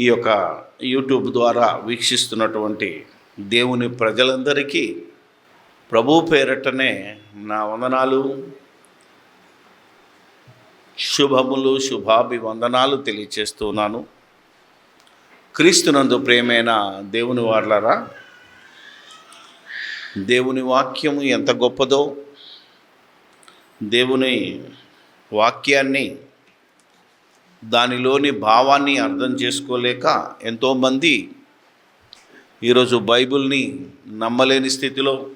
ఈ యొక్క యూట్యూబ్ ద్వారా వీక్షిస్తున్నటువంటి దేవుని ప్రజలందరికీ ప్రభు పేరటనే నా వందనాలు. శుభములు శుభాభివందనాలు తెలియచేస్తున్నాను క్రీస్తునందు ప్రేమైన దేవుని వార్లరా దేవుని వాక్యము ఎంత గొప్పదో దేవుని వాక్యాన్ని దానిలోని భావాన్ని అర్థం చేసుకోలేక ఎంతోమంది ఈరోజు బైబిల్ని నమ్మలేని స్థితిలో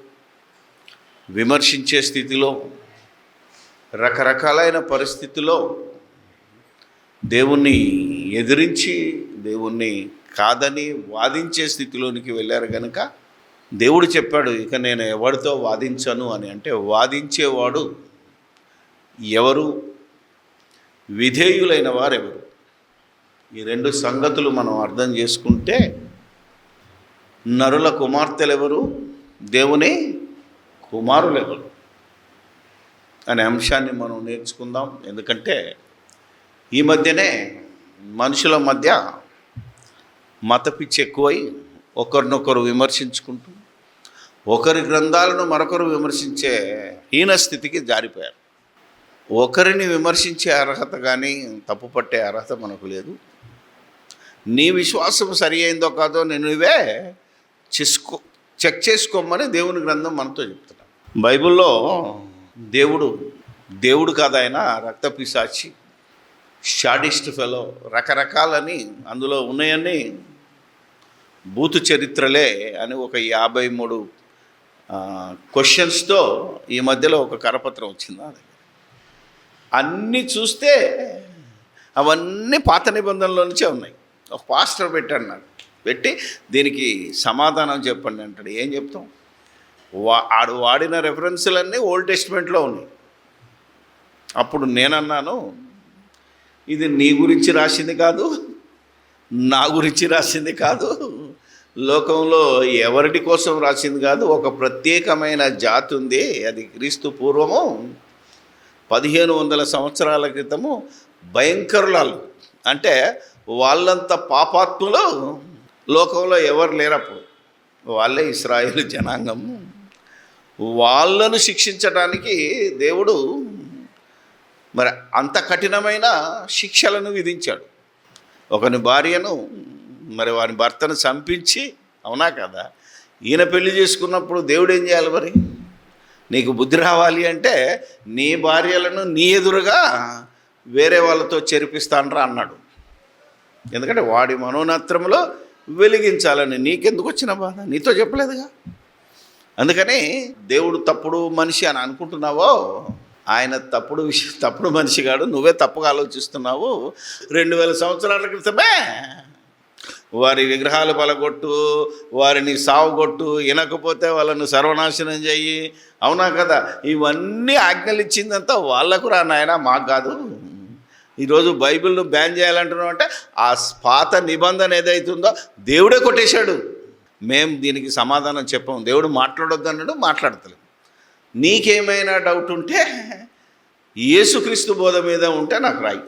విమర్శించే స్థితిలో రకరకాలైన పరిస్థితిలో దేవుణ్ణి ఎదిరించి దేవుణ్ణి కాదని వాదించే స్థితిలోనికి వెళ్ళారు కనుక దేవుడు చెప్పాడు ఇక నేను ఎవరితో వాదించను? అని. అంటే వాదించేవాడు ఎవరు? విధేయులైన వారెవరు? ఈ రెండు సంగతులు మనం అర్థం చేసుకుంటే నరుల కుమార్తెలు ఎవరు దేవుని కుమారులు ఎవరు అనే అంశాన్ని మనం నేర్చుకుందాం. ఎందుకంటే ఈ మధ్యనే మనుషుల మధ్య మత పిచ్చి ఎక్కువై ఒకరినొకరు విమర్శించుకుంటూ ఒకరి గ్రంథాలను మరొకరు విమర్శించే హీన స్థితికి జారిపోయారు. ఒకరిని విమర్శించే అర్హత కానీ తప్పు పట్టే అర్హత మనకు లేదు. నీ విశ్వాసం సరి అయిందో కాదో నేను నువ్వే చేసుకో చెక్ చేసుకోమని దేవుని గ్రంథం మనతో చెప్తున్నాను బైబిల్లో దేవుడు దేవుడు కాదైనా ఆయన రక్త పిశాచి షాడిస్ట్ ఫెలో రకరకాలని అందులో ఉన్నాయని బూతు చరిత్రలే అని ఒక యాభై మూడు క్వశ్చన్స్తో ఈ మధ్యలో ఒక కరపత్రం వచ్చింది. నా దగ్గర అన్నీ చూస్తే అవన్నీ పాత నిబంధనలో నుంచే ఉన్నాయి. ఒక పాస్టర్ పెట్టాడు నాకు పెట్టి దీనికి సమాధానం చెప్పండి అంటాడు. ఏం చెప్తాం? వా ఆడు వాడిన రెఫరెన్సులన్నీ ఓల్డ్ టెస్ట్మెంట్లో ఉన్నాయి. అప్పుడు నేనన్నాను ఇది నీ గురించి రాసింది కాదు నా గురించి రాసింది కాదు లోకంలో ఎవరిటి కోసం రాసింది కాదు ఒక ప్రత్యేకమైన జాతి ఉంది అది క్రీస్తు పూర్వము. పదిహేను వందల సంవత్సరాల క్రితము భయంకరులాలు. అంటే వాళ్ళంత పాపాత్ములు లోకంలో ఎవరు లేరప్పుడు. వాళ్ళే ఇస్రాయేల్ జనాంగము వాళ్ళను శిక్షించడానికి దేవుడు మరి అంత కఠినమైన శిక్షలను విధించాడు. ఒకని భార్యను మరి వారి భర్తను చంపించి అవునా కదా? ఈయన పెళ్ళి చేసుకున్నప్పుడు దేవుడు ఏం చేయాలి మరి? నీకు బుద్ధి రావాలి అంటే నీ భార్యలను నీ ఎదురుగా వేరే వాళ్ళతో చెరిపిస్తానరా అన్నాడు. ఎందుకంటే వాడి మనోనత్రంలో వెలిగించాలని నీకెందుకు వచ్చిన బాధ? నీతో చెప్పలేదుగా? అందుకని దేవుడు తప్పుడు మనిషి అని అనుకుంటున్నావో? ఆయన తప్పుడు విషయం తప్పుడు మనిషి కాడు. నువ్వే తప్పుగా ఆలోచిస్తున్నావు. రెండు వేల సంవత్సరాల క్రితమే వారి విగ్రహాలు పలగొట్టు వారిని సావుగొట్టు వినకపోతే వాళ్ళను సర్వనాశనం చెయ్యి. అవునా కదా? ఇవన్నీ ఆజ్ఞలు ఇచ్చిందంతా వాళ్ళకు రా నాయన మాకు కాదు. ఈరోజు బైబిల్ను బ్యాన్ చేయాలంటున్నాం అంటే ఆ పాత నిబంధన ఏదైతుందో దేవుడే కొట్టేశాడు. మేము దీనికి సమాధానం చెప్పాం. దేవుడు మాట్లాడొద్దు అన్నాడు మాట్లాడతలేదు. నీకేమైనా డౌట్ ఉంటే యేసుక్రీస్తు బోధ మీద ఉంటే నాకు రాయి.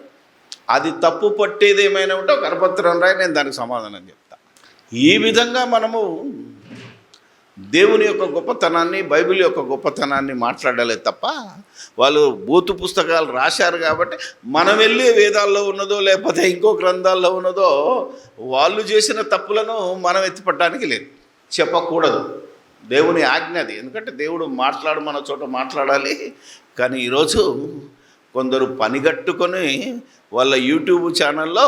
అది తప్పు పట్టేది ఏమైనా ఉంటే ఒక కరపత్రం రాయి నేను దానికి సమాధానం చెప్తా. ఈ విధంగా మనము దేవుని యొక్క గొప్పతనాన్ని బైబిల్ యొక్క గొప్పతనాన్ని మాట్లాడాలి తప్ప వాళ్ళు బూతు పుస్తకాలు రాశారు కాబట్టి మనం వెళ్ళి వేదాల్లో ఉన్నదో లేకపోతే ఇంకో గ్రంథాల్లో ఉన్నదో వాళ్ళు చేసిన తప్పులను మనం ఎత్తిపట్టడానికి లేదు. చెప్పకూడదు. దేవుని ఆజ్ఞ అది. ఎందుకంటే దేవుడు మాట్లాడు మన చోట మాట్లాడాలి. కానీ ఈరోజు కొందరు పనిగట్టుకొని వాళ్ళ యూట్యూబ్ ఛానల్లో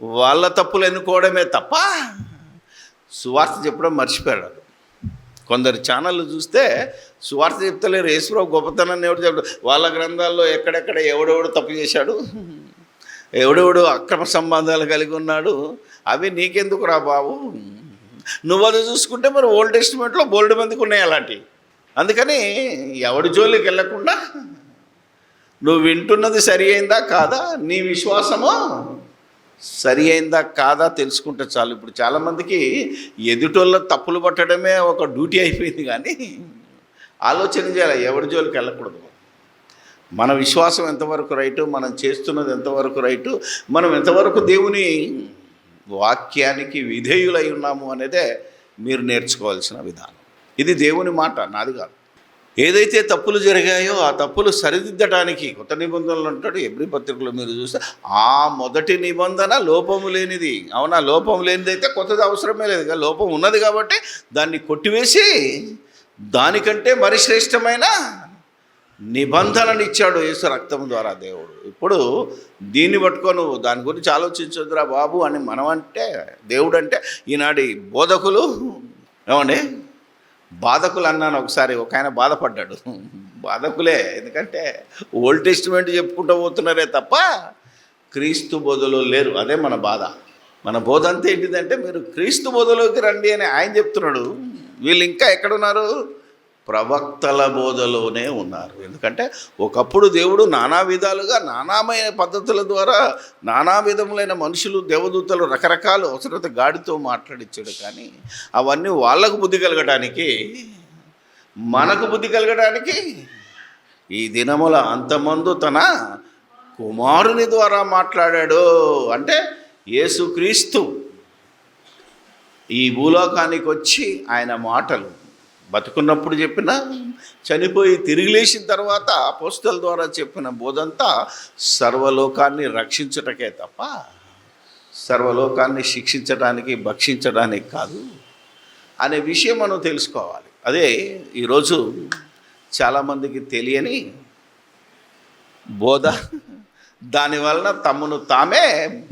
వాళ్ళ తప్పులు ఎన్నుకోవడమే తప్ప సువార్త చెప్పడం మర్చిపోయాడు. కొందరు ఛానళ్ళు చూస్తే సువార్త చెప్తలేరు. యేసురావు గొప్పతనాన్ని ఎవడు చెప్తాడు వాళ్ళ గ్రంథాల్లో ఎక్కడెక్కడ ఎవడెవడు తప్పు చేశాడు? ఎవడెవడు అక్రమ సంబంధాలు కలిగి ఉన్నాడు? అవి నీకెందుకు రా బాబు? నువ్వు అది చూసుకుంటే మరి ఓల్డ్ టెస్టిమెంట్లో బోల్డ్ మందికి ఉన్నాయి అలాంటివి. అందుకని ఎవడి జోలికి వెళ్ళకుండా నువ్వు వింటున్నది సరి అయిందా కాదా? నీ విశ్వాసము? సరి అయిందా కాదా తెలుసుకుంటే చాలు. ఇప్పుడు చాలామందికి ఎదుటోళ్ళ తప్పులు పట్టడమే ఒక డ్యూటీ అయిపోయింది కానీ ఆలోచన చేయాలి ఎవరి జోలికి వెళ్ళకూడదు. మన విశ్వాసం ఎంతవరకు రైటు? మనం చేస్తున్నది ఎంతవరకు రైటు? మనం ఎంతవరకు దేవుని వాక్యానికి విధేయులై ఉన్నాము అనేదే మీరు నేర్చుకోవాల్సిన విధానం. ఇది దేవుని మాట నాది కాదు. ఏదైతే తప్పులు జరిగాయో ఆ తప్పులు సరిదిద్దడానికి కొత్త నిబంధనలు అంటాడు. ఎబ్రి పత్రికలో మీరు చూస్తే ఆ మొదటి నిబంధన లోపము లేనిది. అవునా? లోపం లేనిది అయితే కొత్తది అవసరమే లేదు. కదా లోపం ఉన్నది కాబట్టి దాన్ని కొట్టివేసి దానికంటే మరి శ్రేష్టమైన నిబంధనని ఇచ్చాడు యేసు రక్తం ద్వారా దేవుడు. ఇప్పుడు దీన్ని పట్టుకొని నువ్వు దాని గురించి ఆలోచించొద్దురా బాబు అని మనం అంటే దేవుడు అంటే ఈనాడి బోధకులు ఏమండి? బాధకులు అన్నాను ఒకసారి ఒక ఆయన బాధపడ్డాడు. బాధకులే ఎందుకంటే ఓల్డ్ టెస్టిమెంట్ చెప్పుకుంటూ పోతున్నారే తప్ప క్రీస్తు బోధలో లేరు అదే మన బాధ. మన బోధ అంతా ఏంటిదంటే మీరు క్రీస్తు బోధలోకి రండి అని ఆయన చెప్తున్నాడు. వీళ్ళు ఇంకా ఎక్కడున్నారు? ప్రవక్తల బోధలోనే ఉన్నారు. ఎందుకంటే ఒకప్పుడు దేవుడు నానా విధాలుగా నానామైన పద్ధతుల ద్వారా నానా విధములైన మనుషులు దేవదూతలు రకరకాల అవసరత గాడితో మాట్లాడించాడు కానీ అవన్నీ వాళ్ళకు బుద్ధి కలగడానికి మనకు బుద్ధి కలగడానికి ఈ దినముల అంతమందు తన కుమారుని ద్వారా మాట్లాడాడు. అంటే యేసుక్రీస్తు. ఈ భూలోకానికి వచ్చి ఆయన మాటలు బతుకున్నప్పుడు చెప్పిన చనిపోయి తిరిగి లేచిన తర్వాత అపోస్తల ద్వారా చెప్పిన బోధంతా సర్వలోకాన్ని రక్షించటకే తప్ప సర్వలోకాన్ని శిక్షించడానికి భక్షించడానికి కాదు అనే విషయం మనం తెలుసుకోవాలి. అదే ఈరోజు చాలామందికి తెలియని బోధ. దానివలన తమను తామే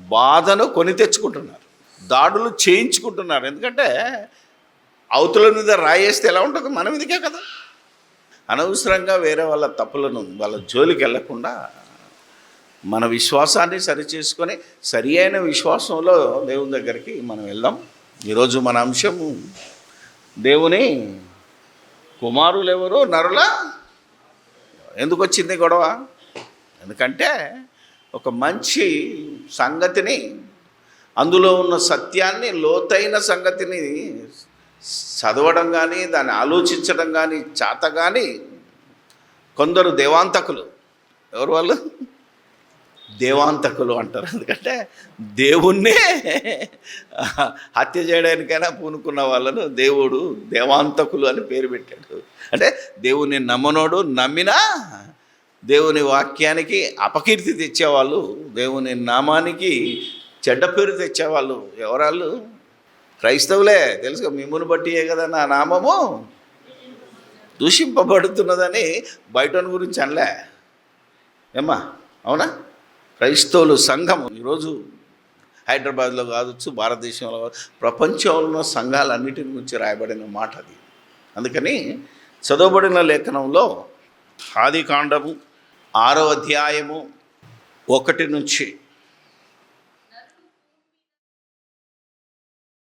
బాధను కొని తెచ్చుకుంటున్నారు. దాడులు చేయించుకుంటున్నారు. ఎందుకంటే అవతల మీద రాయేస్తే ఎలా ఉంటుంది? మన మీదకే కదా. అనవసరంగా వేరే వాళ్ళ తప్పులను వాళ్ళ జోలికి వెళ్ళకుండా మన విశ్వాసాన్ని సరిచేసుకొని సరి అయిన విశ్వాసంలో దేవుని దగ్గరికి మనం వెళ్దాం. ఈరోజు మన అంశము దేవుని కుమారులు ఎవరు? నరుల? ఎందుకు వచ్చింది గొడవ? ఎందుకంటే ఒక మంచి సంగతిని అందులో ఉన్న సత్యాన్ని లోతైన సంగతిని చదవడం కానీ దాన్ని ఆలోచించడం కానీ చేత కానీ కొందరు దేవాంతకులు. ఎవరు వాళ్ళు? దేవాంతకులు అంటారు. ఎందుకంటే దేవుణ్ణే హత్య చేయడానికైనా పూనుకున్న వాళ్ళను దేవుడు దేవాంతకులు అని పేరు పెట్టాడు. అంటే దేవుని నమ్మనోడు నమ్మినా దేవుని వాక్యానికి అపకీర్తి తెచ్చేవాళ్ళు దేవుని నామానికి చెడ్డ పేరు తెచ్చేవాళ్ళు ఎవరాళ్ళు? క్రైస్తవులే తెలుసు మిమ్మును బట్టియే కదా నా నామము. దూషింపబడుతున్నదని బయట గురించి అనలే. ఏమ్మా అవునా? క్రైస్తవులు సంఘం ఈరోజు హైదరాబాద్లో కావచ్చు భారతదేశంలో ప్రపంచంలో ఉన్న సంఘాలన్నిటి గురించి రాయబడిన మాట అది. అందుకని చదవబడిన లేఖనంలో ఆది కాండము ఆరో అధ్యాయము ఒకటి నుంచి